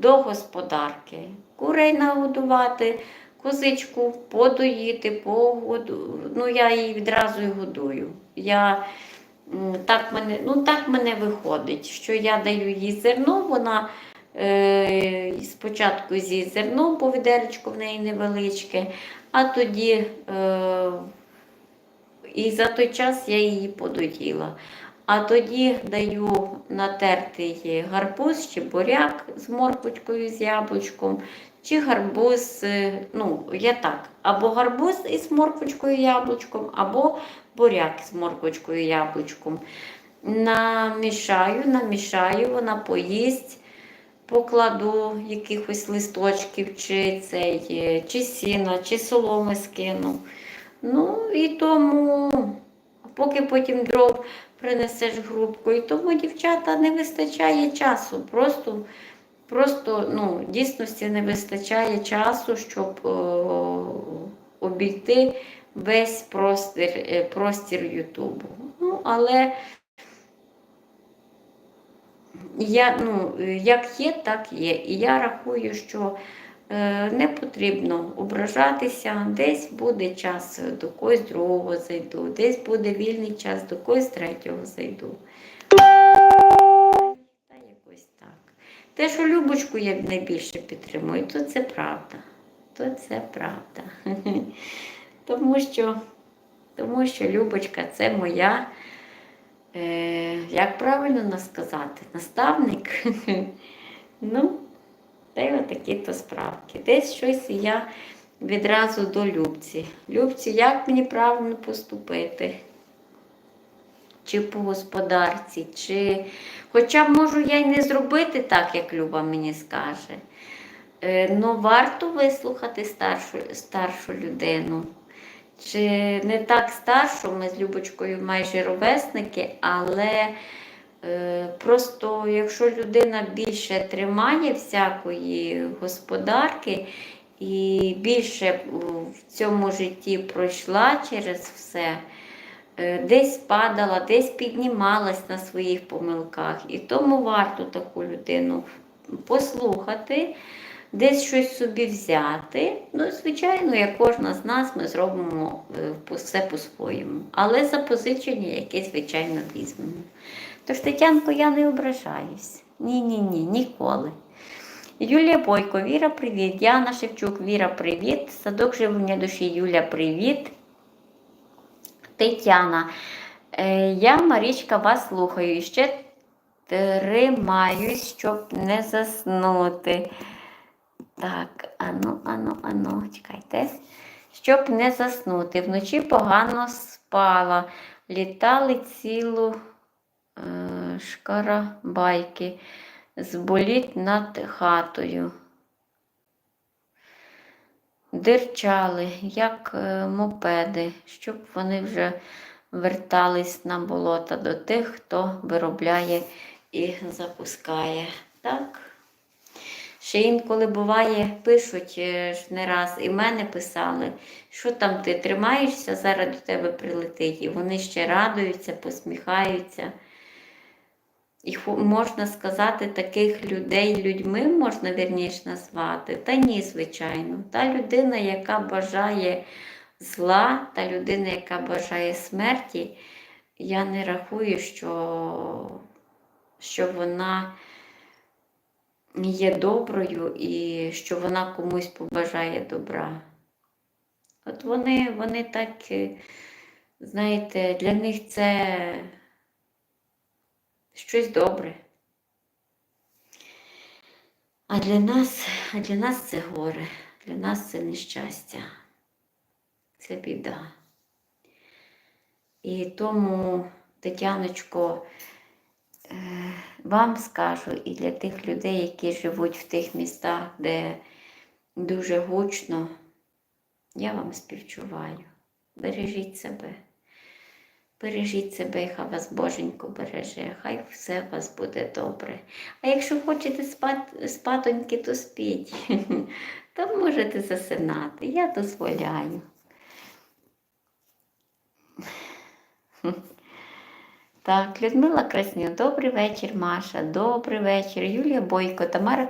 до господарки. Курей нагодувати, козичку подоїти, погоду. Ну, я її відразу і годую. Я, так, мене, ну, так мене виходить, що я даю їй зерно, вона е, спочатку зі зерном, бо відеречко в неї невеличке, а тоді е, і за той час я її подоїла. А тоді даю натертий гарбуз чи буряк з морквочкою, з яблучком, чи гарбуз, е, ну, я так, або гарбуз із морквочкою яблучком, або буряк з морквочкою яблучком. Намішаю, намішаю, вона поїсть, покладу якихось листочків, чи, цей, е, чи сіна, чи соломи скину. Ну і тому, поки потім дров принесеш грубку, і тому дівчата не вистачає часу. Просто, просто ну, дійсності не вистачає часу, щоб обійти весь простір, е, простір Ютубу. Ну, але я, ну, як є, так є. І я рахую, що не потрібно ображатися, десь буде час до когось другого зайду, десь буде вільний час до когось третього зайду. Та якось так. Те, що Любочку я найбільше підтримую, то це правда. То це правда. Тому що, тому що Любочка це моя, е, як правильно сказати, наставник. ну, та й отакі то справки. Десь щось я відразу до Любці. Любці, як мені правильно поступити? Чи по господарці, чи. Хоча можу я й не зробити так, як Люба мені скаже. Ну, варто вислухати старшу, старшу людину. Чи не так старшу, ми з Любочкою майже ровесники, але просто якщо людина більше тримає всякої господарки і більше в цьому житті пройшла через все, е, десь падала, десь піднімалась на своїх помилках. І тому варто таку людину послухати десь щось собі взяти. Ну, звичайно, як кожна з нас, ми зробимо е, все по-своєму. Але запозичення якесь, звичайно, візьмемо. Тож, Тетянко, я не ображаюсь. Ні, ні, ні, ніколи. Юлія Бойко, Віра, привіт. Яна Шевчук, Віра, привіт. Садок живлення душі, Юля, привіт. Тетяна. Е, я, Марічка, вас слухаю і ще тримаюсь, щоб не заснути. Так, ану, ану, ану, чекайте. Щоб не заснути. Вночі погано спала. Літали цілу шкарабайки. Зболіть над хатою. Дирчали, як е, мопеди, щоб вони вже вертались на болота до тих, хто виробляє і запускає. Так. Ще інколи буває, пишуть е, не раз, і мене писали, що там ти тримаєшся, зараз до тебе прилетить. І вони ще радуються, посміхаються. І можна сказати, таких людей людьми можна вірніше назвати. Та ні, звичайно. Та людина, яка бажає зла, та людина, яка бажає смерті, я не рахую, що, що вона є доброю і що вона комусь побажає добра. От вони, вони так, е, знаєте, для них це щось добре. А для нас, а для нас це горе, для нас це нещастя, це біда. І тому, Тетяночко, е, вам скажу і для тих людей, які живуть в тих містах, де дуже гучно, я вам співчуваю. Бережіть себе. Бережіть себе, і хай вас Боженько береже, хай все у вас буде добре. А якщо хочете спати, спатоньки, то спіть. Там можете засинати. Я дозволяю. Так, Людмила Красню, добрий вечір, Маша, добрий вечір. Юлія Бойко, Тамара